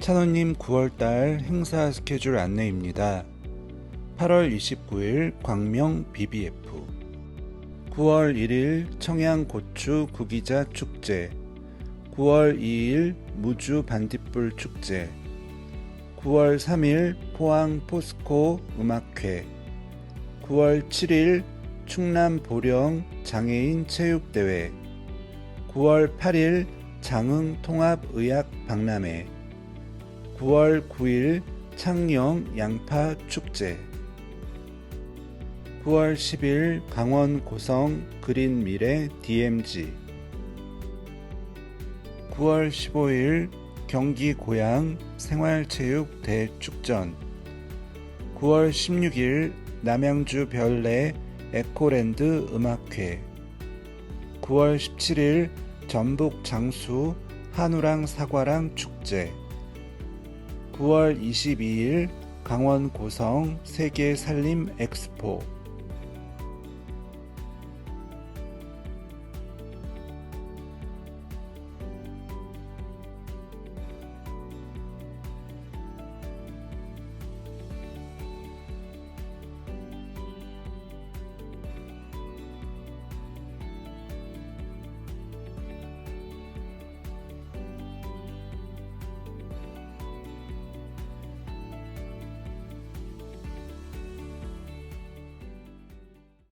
찬호님 9월달 행사 스케줄 안내입니다. 8월 29일 광명 BBF 9월 1일 청양 고추 구기자 축제. 9월 2일 무주 반딧불 축제. 9월 3일 포항 포스코 음악회. 9월 7일 충남 보령 장애인 체육대회. 9월 8일 장흥 통합의학 박람회 9월 9일 창녕 양파 축제. 9월 10일 강원 고성 그린 미래 DMG 9월 15일 경기 고양 생활체육 대축전. 9월 16일 남양주 별내 에코랜드 음악회. 9월 17일 전북 장수 한우랑 사과랑 축제 9월 22일 강원 고성 세계 살림 엑스포